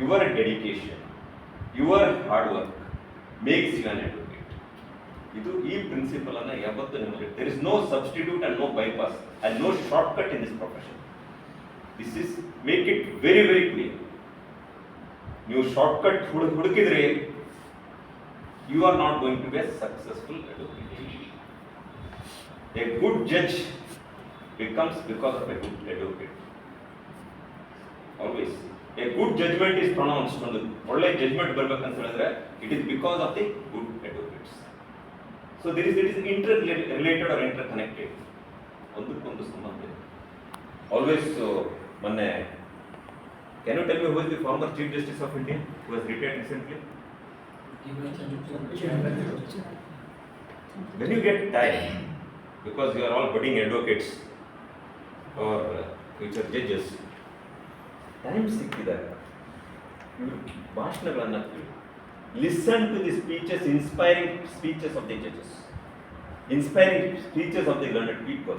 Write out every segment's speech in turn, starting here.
Your dedication your hard work makes you an advocate ಇದು ಈ principle ಅನ್ನ ಯಾವತ್ತೂ ನಿಮಗೆ there is no substitute and no bypass and no short cut in this profession this is make it very very clear ನೀವು short cut ಹುಡು, ಹುಡುಕಿದ್ರೆ you are not going to be a successful advocate a good judge becomes because of a good advocate. Always. A good judgment is pronounced ಒಂದು ಒಳ್ಳೆ judgement ಬರ್ಬೇಕಂತ ಹೇಳಿದ್ರೆ it is because of the good advocates so there is it is interrelated or interconnected ಒಂದಕ್ಕೊಂದು ಸಂಬಂಧ ಇದೆ. Always ಮೊನ್ನೆ can you tell me who is the former chief justice of India who was retired recently when you get time, because you are all budding advocates or uh, future judges, time ಸಿಕ್ಕಿದಾಗ ಭಾಷಣಗಳನ್ನು ಕೇಳಿ. Listen to the speeches inspiring speeches of the judges inspiring speeches of the learned people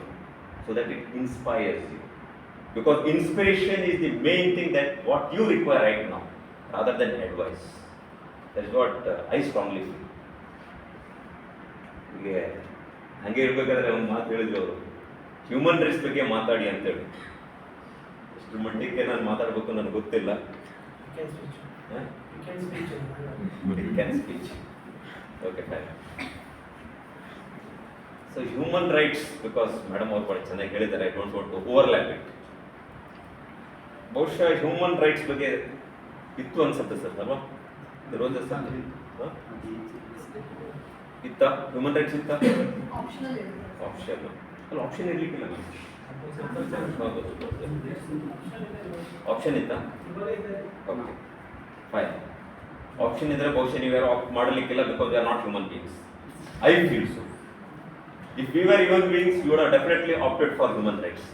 so that it inspires you because inspiration is the main thing that what you require right now rather than advice that is what I strongly feel ಹೀಗೆ ಹಂಗೆ ಇರ್ಬೇಕಾದ್ರೆ ಒಂದು ಮಾತು ಹೇಳಿದ್ರು ಅವರು. Human rights ಬಗ್ಗೆ ಮಾತಾಡಿ ಅಂತೇಳಿ. ಎಷ್ಟು ಮಟ್ಟಿಗೆ ನಾನು ಮಾತಾಡಬೇಕು ನನಗೆ ಗೊತ್ತಿಲ್ಲ. Can speech okay fine so human rights because madam ಅವ್ರು ಭಾಳ ಚೆನ್ನಾಗಿ ಹೇಳಿದ್ದಾರೆ I don't want to overlap it ಬಹುಶಃ ಹ್ಯೂಮನ್ ರೈಟ್ಸ್ ಬಗ್ಗೆ ಇತ್ತು ಅನ್ಸುತ್ತೆ ಸರ್ ಅಲ್ವಾ? ರೋಜ ಸರ್ ಇತ್ತ. ಹ್ಯೂಮನ್ ರೈಟ್ಸ್ ಇತ್ತ. ಆಪ್ಷನ್ ಅಲ್ಲ ಆಪ್ಷನ್ ಇರ್ಲಿಕ್ಕಿಲ್ಲ ಆಪ್ಷನ್ ಇತ್ತಾ ಓಕೆ ಫೈನ್ ಆಪ್ಷನ್ ಇದ್ರೆ ಬಹುಶಃ ನೀವು ಯಾರು opt ಮಾಡಲಿಕ್ಕಿಲ್ಲ because we are not human beings I feel so if we are human beings you are definitely opted for human rights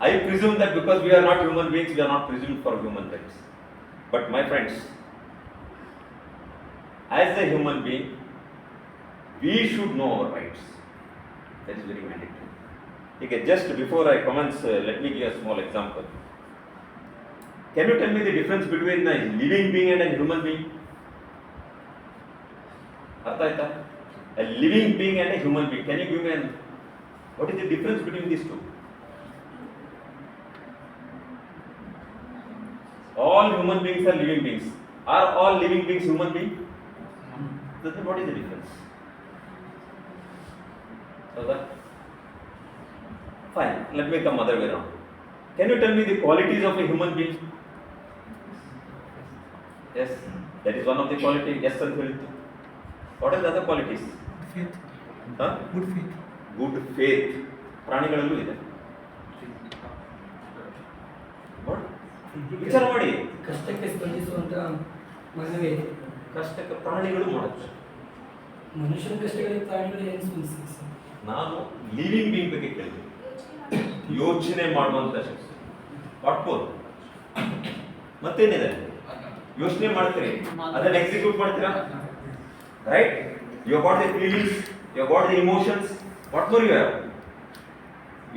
I presume that because we are not human beings we are not presume for human rights but my friends as a human being we should know our rights. that is very mandatory. Okay, just before I commence, uh, let me give a small example. Can you tell me the difference between a living being and a human being? Artha, a living being and a human being. Can you give me an, what is the difference between these two? All human beings are living beings. Are all living beings human beings? Then what is the difference? ಹೌದಾ? Fine let me come other way round can you tell me the qualities of a human beings that is one of the qualities ಅಂತ ಹೇಳಿತ್ತು what are the other qualities faith, good good faith. Good faith ಪ್ರಾಣಿಗಳಲ್ಲೂ ಇದೆ? ವಿಚಾರ ಮಾಡಿ. ಕಷ್ಟಕ್ಕೆ ಸ್ಪಂದಿಸುವಂತ ಮಾನವೇ. ಕಷ್ಟಕ್ಕೆ ಪ್ರಾಣಿಗಳು ಮಾಡುತ್ತೆ ಮನುಷ್ಯನ ಕಷ್ಟಗಳಿಗೆ ಪ್ರಾಣಿಗಳು ಏನು ಸ್ಪಂದಿಸ್ತದೆ ಸರ್? ನಾನು ಲಿವಿಂಗ್ ಬೀಂಗ್ ಬಗ್ಗೆ ಕೇಳಿದೆ ಯೋಚನೆ ಮಾಡುವಂತ ಶಕ್ತಿ. ವಾಟ್ಪೋಲ್ ಮತ್ತೇನಿದೆ? ಯೋಚನೆ ಮಾಡ್ತೀರಿ? ಅದನ್ನ ಎಕ್ಸಿಕ್ಯೂಟ್ ಮಾಡ್ತೀರಾ? Right you got the feelings you got the emotions what more you have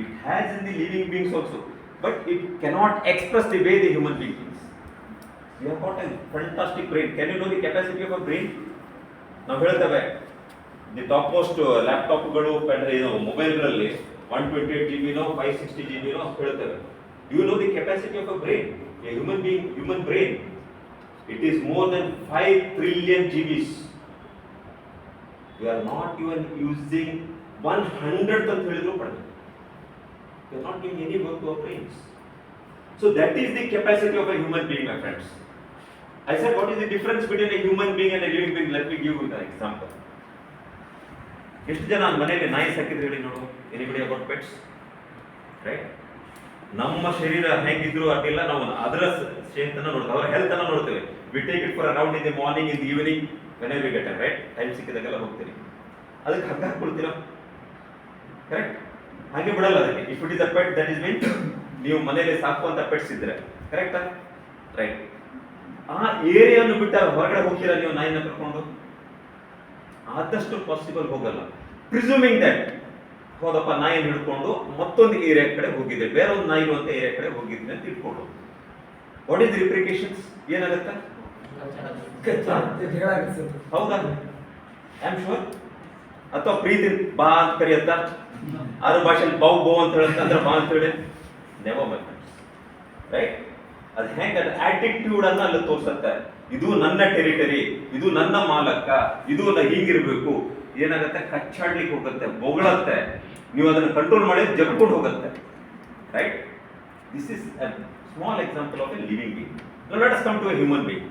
it has in the living beings also but it cannot express the way the human being you have got a fantastic brain can you know the capacity of a brain ನಾವು ಹೇಳ್ತೇವೆ the top most ಲ್ಯಾಪ್ಟಾಪ್ಗಳು ಇದು ಮೊಬೈಲ್ಗಳಲ್ಲಿ one twenty eight G B no five sixty G B no ಹೇಳ್ತೇವೆ you know the capacity of a brain a human being human brain it is more than five trillion G Bs you are not even using one hundred ಅಂತ ಹೇಳಿದ್ರು ಪಡೆದು. You are not giving any work to our brains so that is the capacity of a human being my friends I said, what is the difference between a human being and a living being? Let me give you an example. ಎಷ್ಟು ಜನ ಮನೆಯಲ್ಲಿ ನಾಯಿ ಸಾಕಿದ್ರೆ ಹೇಳಿ ನೋಡು. Anybody about pets right ನಮ್ಮ ಶರೀರ ಹೆಂಗಿದ್ರು ಅಡ್ಡಿಲ್ಲ, ನಾವು ಅದರ ಸ್ಟ್ರೆಂತ್ ಅನ್ನ ನೋಡ್ತೇವೆ, ಅವರ ಹೆಲ್ತ್ ಅನ್ನ ನೋಡ್ತೇವೆ. We take it for around in the morning in the evening when we get right time ಸಿಕ್ಕಿದಾಗೆಲ್ಲ ಹೋಗ್ತೀರಿ. ಅದಕ್ಕೆ ಹಗ್ಗ ಹಾಕೊಳ್ತೀರಾ ಕರೆಕ್ಟ್ ಹಾಗೆ ಬಿಡಲ್ಲ ಅದಕ್ಕೆ. If it is a pet that is mean ನೀವು ಮನೆಯಲ್ಲಿ ಸಾಕುವಂತ ಪೆಟ್ಸ್ ಇದ್ರೆ. ಕರೆಕ್ಟಾ ರೈಟ್ ಆ ಏರಿಯಾವನ್ನು ಬಿಟ್ಟ ಹೊರಗಡೆ ಹೋಗ್ತೀರಾ ನೀವು ನಾಯಿನ ಕರ್ಕೊಂಡು? ಆದಷ್ಟು ಪಾಸಿಬಲ್ ಹೋಗಲ್ಲ. ಪ್ರಿಸೂಮಿಂಗ್ ದಟ್ ಹೋದಪ್ಪ ನಾಯಿನ ಹಿಡ್ಕೊಂಡು ಮತ್ತೊಂದು ಏರಿಯಾ ಕಡೆ ಹೋಗಿದ್ದೆ. ಬೇರೆ ಒಂದು ನಾಯಿ ಅಂತ ಏರಿಯಾ ಕಡೆ ಹೋಗಿದ್ದೆ ಅಂತ ಇಟ್ಕೊಂಡು. ವಾಟ್ ಇಸ್ ರಿಪ್ರಿಕೇಶನ್ಸ್ ಏನಾಗುತ್ತೆ? ಹೌದಾ? ಐ ಆಮ್ ಶೂರ್ ಅಥವಾ ಪ್ರೀತಿ ಬಾ ಅಂತ ಕರೆಯತ್ತ? ಅದ್ರ ಭಾಷೆಯಲ್ಲಿ ಬೌ ಬೌ ಅಂತ ಹೇಳುತ್ತೆ? ಅಂದ್ರೆ ಬಾ ಅಂತ ಹೇಳಿ? ನೆವ ರೈಟ್ ಅದು ಹೆಂಗ ಆಟಿಟ್ಯೂಡ್ ಅನ್ನ ಅಲ್ಲಿ ತೋರ್ಸತ್ತೆ. ಇದು ನನ್ನ ಟೆರಿಟರಿ ಇದು ನನ್ನ ಮಾಲಕ್ಕ ಇದು ಹೀಗಿರ್ಬೇಕು. ಏನಾಗತ್ತೆ? ಕಚ್ಚಾಡ್ಲಿಕ್ಕೆ ಹೋಗುತ್ತೆ, ಬೊಗಳತ್ತೆ. ನೀವು ಅದನ್ನು ಕಂಟ್ರೋಲ್ ಮಾಡಿ ಜಗ್ಕೊಂಡು ಹೋಗುತ್ತೆ. Right this is small example of a living being let us come to a human being